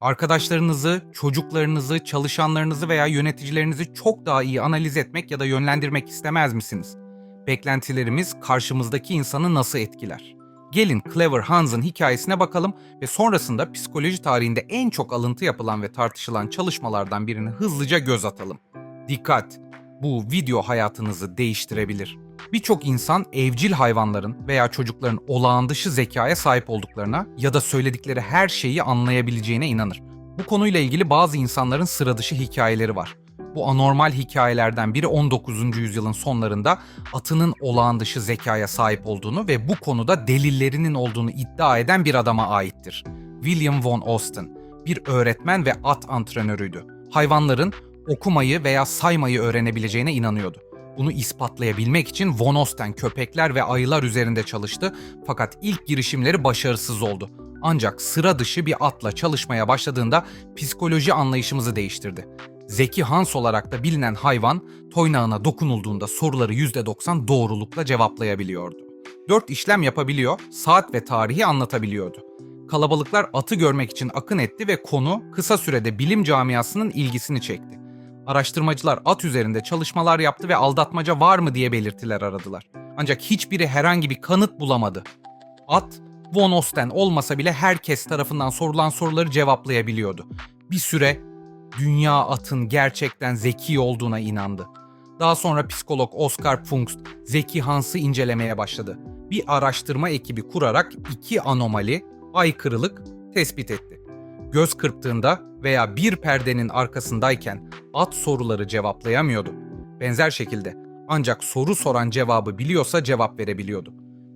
Arkadaşlarınızı, çocuklarınızı, çalışanlarınızı veya yöneticilerinizi çok daha iyi analiz etmek ya da yönlendirmek istemez misiniz? Beklentilerimiz karşımızdaki insanı nasıl etkiler? Gelin Clever Hans'ın hikayesine bakalım ve sonrasında psikoloji tarihinde en çok alıntı yapılan ve tartışılan çalışmalardan birini hızlıca göz atalım. Dikkat! Bu video hayatınızı değiştirebilir. Birçok insan evcil hayvanların veya çocukların olağan dışı zekaya sahip olduklarına ya da söyledikleri her şeyi anlayabileceğine inanır. Bu konuyla ilgili bazı insanların sıra dışı hikayeleri var. Bu anormal hikayelerden biri 19. yüzyılın sonlarında atının olağan dışı zekaya sahip olduğunu ve bu konuda delillerinin olduğunu iddia eden bir adama aittir. William von Austen, bir öğretmen ve at antrenörüydü. Hayvanların okumayı veya saymayı öğrenebileceğine inanıyordu. Bunu ispatlayabilmek için Von Osten köpekler ve ayılar üzerinde çalıştı fakat ilk girişimleri başarısız oldu. Ancak sıra dışı bir atla çalışmaya başladığında psikoloji anlayışımızı değiştirdi. Zeki Hans olarak da bilinen hayvan toynağına dokunulduğunda soruları %90 doğrulukla cevaplayabiliyordu. Dört işlem yapabiliyor, saat ve tarihi anlatabiliyordu. Kalabalıklar atı görmek için akın etti ve konu kısa sürede bilim camiasının ilgisini çekti. Araştırmacılar at üzerinde çalışmalar yaptı ve aldatmaca var mı diye belirtiler aradılar. Ancak hiçbiri herhangi bir kanıt bulamadı. At, Von Osten olmasa bile herkes tarafından sorulan soruları cevaplayabiliyordu. Bir süre dünya atın gerçekten zeki olduğuna inandı. Daha sonra psikolog Oscar Pfungst Zeki Hans'ı incelemeye başladı. Bir araştırma ekibi kurarak iki anomali, aykırılık tespit etti. Göz kırptığında veya bir perdenin arkasındayken at soruları cevaplayamıyordu. Benzer şekilde ancak soru soran cevabı biliyorsa cevap verebiliyordu.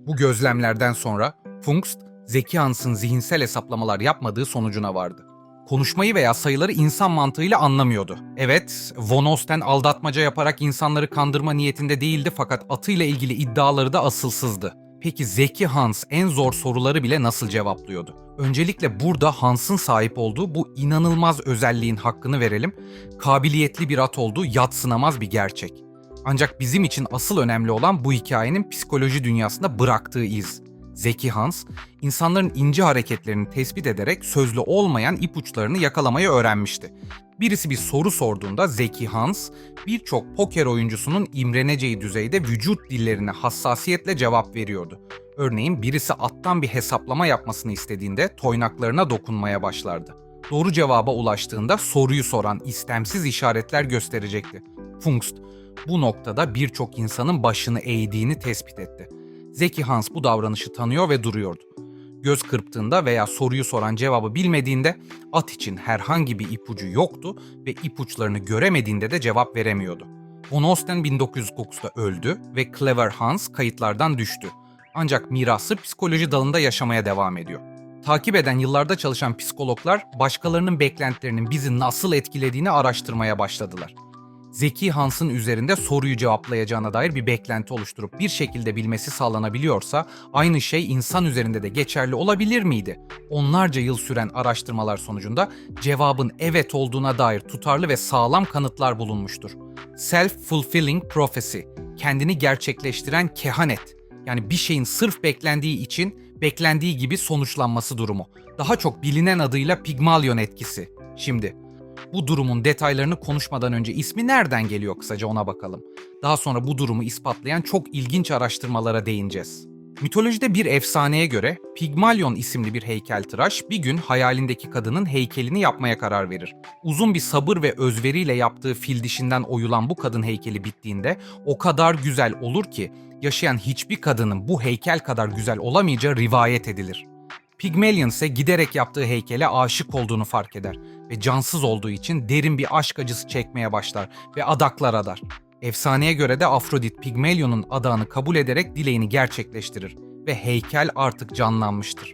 Bu gözlemlerden sonra Pfungst, Zeki Hans'ın zihinsel hesaplamalar yapmadığı sonucuna vardı. Konuşmayı veya sayıları insan mantığıyla anlamıyordu. Evet, Von Osten aldatmaca yaparak insanları kandırma niyetinde değildi fakat atıyla ilgili iddiaları da asılsızdı. Peki Zeki Hans en zor soruları bile nasıl cevaplıyordu? Öncelikle burada Hans'ın sahip olduğu bu inanılmaz özelliğin hakkını verelim. Kabiliyetli bir at olduğu yatsınamaz bir gerçek. Ancak bizim için asıl önemli olan bu hikayenin psikoloji dünyasında bıraktığı iz. Zeki Hans, insanların ince hareketlerini tespit ederek sözlü olmayan ipuçlarını yakalamayı öğrenmişti. Birisi bir soru sorduğunda Zeki Hans, birçok poker oyuncusunun imreneceği düzeyde vücut dillerine hassasiyetle cevap veriyordu. Örneğin birisi attan bir hesaplama yapmasını istediğinde toynaklarına dokunmaya başlardı. Doğru cevaba ulaştığında soruyu soran istemsiz işaretler gösterecekti. Pfungst bu noktada birçok insanın başını eğdiğini tespit etti. Zeki Hans bu davranışı tanıyor ve duruyordu. Göz kırptığında veya soruyu soran cevabı bilmediğinde at için herhangi bir ipucu yoktu ve ipuçlarını göremediğinde de cevap veremiyordu. Von Osten 1909'da öldü ve Clever Hans kayıtlardan düştü. Ancak mirası psikoloji dalında yaşamaya devam ediyor. Takip eden yıllarda çalışan psikologlar başkalarının beklentilerinin bizi nasıl etkilediğini araştırmaya başladılar. Zeki Hans'ın üzerinde soruyu cevaplayacağına dair bir beklenti oluşturup bir şekilde bilmesi sağlanabiliyorsa aynı şey insan üzerinde de geçerli olabilir miydi? Onlarca yıl süren araştırmalar sonucunda cevabın evet olduğuna dair tutarlı ve sağlam kanıtlar bulunmuştur. Self-fulfilling prophecy, kendini gerçekleştiren kehanet. Yani bir şeyin sırf beklendiği için beklendiği gibi sonuçlanması durumu. Daha çok bilinen adıyla Pygmalion etkisi. Şimdi bu durumun detaylarını konuşmadan önce ismi nereden geliyor kısaca ona bakalım. Daha sonra bu durumu ispatlayan çok ilginç araştırmalara değineceğiz. Mitolojide bir efsaneye göre Pigmalion isimli bir heykeltıraş bir gün hayalindeki kadının heykelini yapmaya karar verir. Uzun bir sabır ve özveriyle yaptığı fil dişinden oyulan bu kadın heykeli bittiğinde o kadar güzel olur ki yaşayan hiçbir kadının bu heykel kadar güzel olamayacağı rivayet edilir. Pygmalion ise giderek yaptığı heykele aşık olduğunu fark eder ve cansız olduğu için derin bir aşk acısı çekmeye başlar ve adaklar adar. Efsaneye göre de Afrodit Pygmalion'un adağını kabul ederek dileğini gerçekleştirir ve heykel artık canlanmıştır.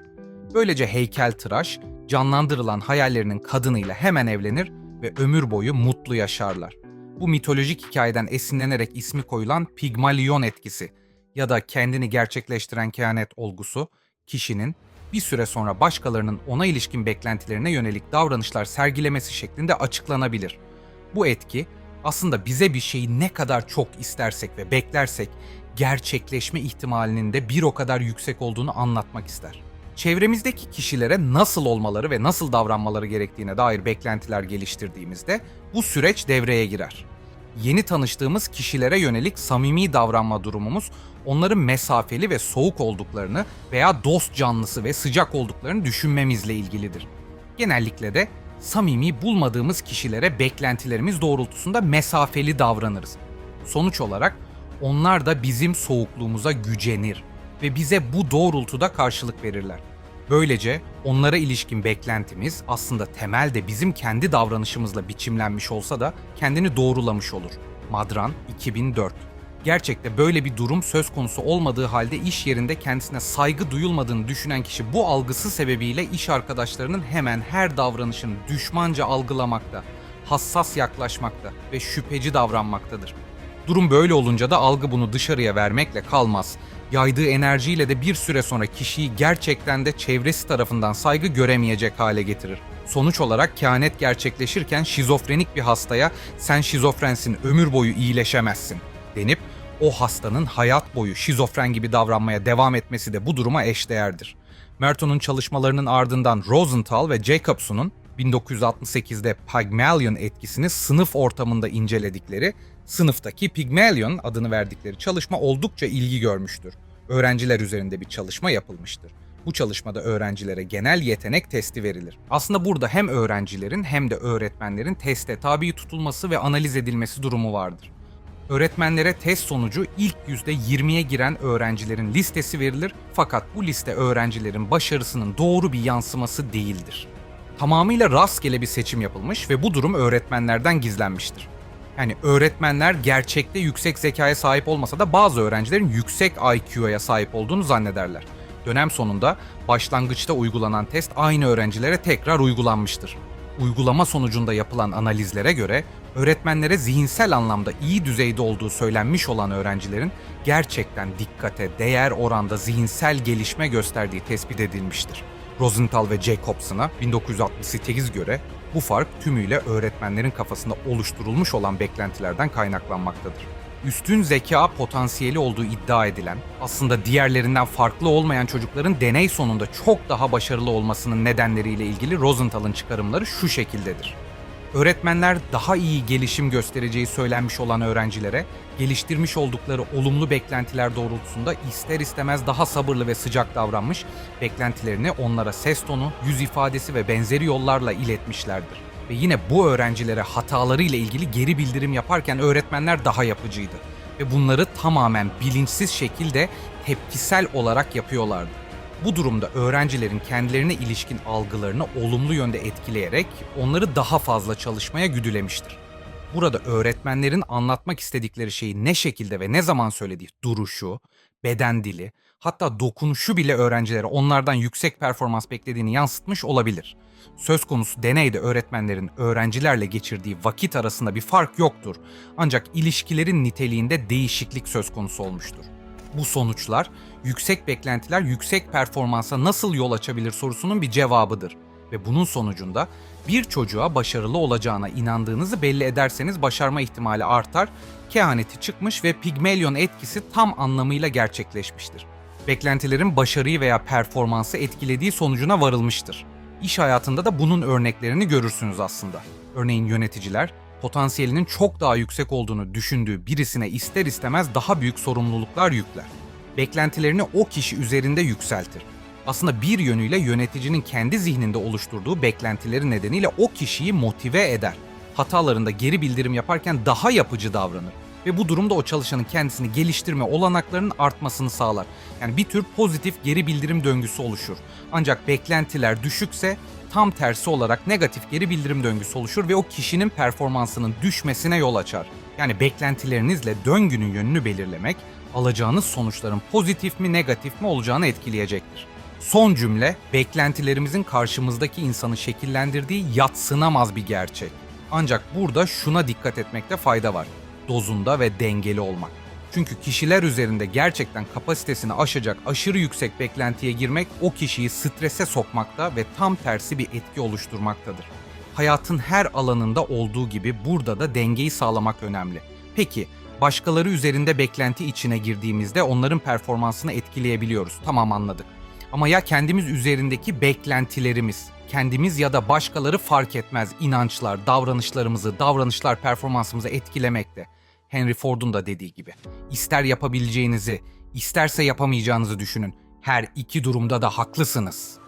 Böylece heykel tıraş, canlandırılan hayallerinin kadınıyla hemen evlenir ve ömür boyu mutlu yaşarlar. Bu mitolojik hikayeden esinlenerek ismi koyulan Pygmalion etkisi ya da kendini gerçekleştiren kehanet olgusu, kişinin bir süre sonra başkalarının ona ilişkin beklentilerine yönelik davranışlar sergilemesi şeklinde açıklanabilir. Bu etki aslında bize bir şeyi ne kadar çok istersek ve beklersek gerçekleşme ihtimalinin de bir o kadar yüksek olduğunu anlatmak ister. Çevremizdeki kişilere nasıl olmaları ve nasıl davranmaları gerektiğine dair beklentiler geliştirdiğimizde bu süreç devreye girer. Yeni tanıştığımız kişilere yönelik samimi davranma durumumuz onların mesafeli ve soğuk olduklarını veya dost canlısı ve sıcak olduklarını düşünmemizle ilgilidir. Genellikle de samimi bulmadığımız kişilere beklentilerimiz doğrultusunda mesafeli davranırız. Sonuç olarak onlar da bizim soğukluğumuza gücenir ve bize bu doğrultuda karşılık verirler. Böylece onlara ilişkin beklentimiz aslında temelde bizim kendi davranışımızla biçimlenmiş olsa da kendini doğrulamış olur. Madran 2004 Gerçekte böyle bir durum söz konusu olmadığı halde iş yerinde kendisine saygı duyulmadığını düşünen kişi bu algısı sebebiyle iş arkadaşlarının hemen her davranışını düşmanca algılamakta, hassas yaklaşmakta ve şüpheci davranmaktadır. Durum böyle olunca da algı bunu dışarıya vermekle kalmaz. Yaydığı enerjiyle de bir süre sonra kişiyi gerçekten de çevresi tarafından saygı göremeyecek hale getirir. Sonuç olarak kehanet gerçekleşirken şizofrenik bir hastaya sen şizofrensin ömür boyu iyileşemezsin denip o hastanın hayat boyu şizofren gibi davranmaya devam etmesi de bu duruma eşdeğerdir. Merton'un çalışmalarının ardından Rosenthal ve Jacobson'un 1968'de Pygmalion etkisini sınıf ortamında inceledikleri, sınıftaki Pygmalion adını verdikleri çalışma oldukça ilgi görmüştür. Öğrenciler üzerinde bir çalışma yapılmıştır. Bu çalışmada öğrencilere genel yetenek testi verilir. Aslında burada hem öğrencilerin hem de öğretmenlerin teste tabi tutulması ve analiz edilmesi durumu vardır. Öğretmenlere test sonucu ilk %20'ye giren öğrencilerin listesi verilir fakat bu liste öğrencilerin başarısının doğru bir yansıması değildir. Tamamıyla rastgele bir seçim yapılmış ve bu durum öğretmenlerden gizlenmiştir. Yani öğretmenler gerçekte yüksek zekaya sahip olmasa da bazı öğrencilerin yüksek IQ'ya sahip olduğunu zannederler. Dönem sonunda başlangıçta uygulanan test aynı öğrencilere tekrar uygulanmıştır. Uygulama sonucunda yapılan analizlere göre öğretmenlere zihinsel anlamda iyi düzeyde olduğu söylenmiş olan öğrencilerin gerçekten dikkate değer oranda zihinsel gelişme gösterdiği tespit edilmiştir. Rosenthal ve Jacobson'a 1968 göre bu fark tümüyle öğretmenlerin kafasında oluşturulmuş olan beklentilerden kaynaklanmaktadır. Üstün zeka potansiyeli olduğu iddia edilen, aslında diğerlerinden farklı olmayan çocukların deney sonunda çok daha başarılı olmasının nedenleriyle ilgili Rosenthal'ın çıkarımları şu şekildedir. Öğretmenler daha iyi gelişim göstereceği söylenmiş olan öğrencilere geliştirmiş oldukları olumlu beklentiler doğrultusunda ister istemez daha sabırlı ve sıcak davranmış, beklentilerini onlara ses tonu, yüz ifadesi ve benzeri yollarla iletmişlerdir. Ve yine bu öğrencilere hataları ile ilgili geri bildirim yaparken öğretmenler daha yapıcıydı ve bunları tamamen bilinçsiz şekilde tepkisel olarak yapıyorlardı. Bu durumda öğrencilerin kendilerine ilişkin algılarını olumlu yönde etkileyerek onları daha fazla çalışmaya güdülemiştir. Burada öğretmenlerin anlatmak istedikleri şeyi ne şekilde ve ne zaman söylediği duruşu, beden dili, hatta dokunuşu bile öğrencilere onlardan yüksek performans beklediğini yansıtmış olabilir. Söz konusu deneyde öğretmenlerin öğrencilerle geçirdiği vakit arasında bir fark yoktur. Ancak ilişkilerin niteliğinde değişiklik söz konusu olmuştur. Bu sonuçlar yüksek beklentiler yüksek performansa nasıl yol açabilir sorusunun bir cevabıdır ve bunun sonucunda bir çocuğa başarılı olacağına inandığınızı belli ederseniz başarma ihtimali artar, kehaneti çıkmış ve Pygmalion etkisi tam anlamıyla gerçekleşmiştir. Beklentilerin başarıyı veya performansı etkilediği sonucuna varılmıştır. İş hayatında da bunun örneklerini görürsünüz aslında. Örneğin yöneticiler potansiyelinin çok daha yüksek olduğunu düşündüğü birisine ister istemez daha büyük sorumluluklar yükler. Beklentilerini o kişi üzerinde yükseltir. Aslında bir yönüyle yöneticinin kendi zihninde oluşturduğu beklentileri nedeniyle o kişiyi motive eder. Hatalarında geri bildirim yaparken daha yapıcı davranır ve bu durumda o çalışanın kendisini geliştirme olanaklarının artmasını sağlar. Yani bir tür pozitif geri bildirim döngüsü oluşur. Ancak beklentiler düşükse tam tersi olarak negatif geri bildirim döngüsü oluşur ve o kişinin performansının düşmesine yol açar. Yani beklentilerinizle döngünün yönünü belirlemek, alacağınız sonuçların pozitif mi negatif mi olacağını etkileyecektir. Son cümle, beklentilerimizin karşımızdaki insanı şekillendirdiği yatsınamaz bir gerçek. Ancak burada şuna dikkat etmekte fayda var. Dozunda ve dengeli olmak. Çünkü kişiler üzerinde gerçekten kapasitesini aşacak aşırı yüksek beklentiye girmek o kişiyi strese sokmakta ve tam tersi bir etki oluşturmaktadır. Hayatın her alanında olduğu gibi burada da dengeyi sağlamak önemli. Peki başkaları üzerinde beklenti içine girdiğimizde onların performansını etkileyebiliyoruz. Tamam anladık. Ama ya kendimiz üzerindeki beklentilerimiz, kendimiz ya da başkaları fark etmez inançlar, davranışlarımızı, davranışlar performansımızı etkilemekte. Henry Ford'un da dediği gibi. İster yapabileceğinizi, isterse yapamayacağınızı düşünün. Her iki durumda da haklısınız.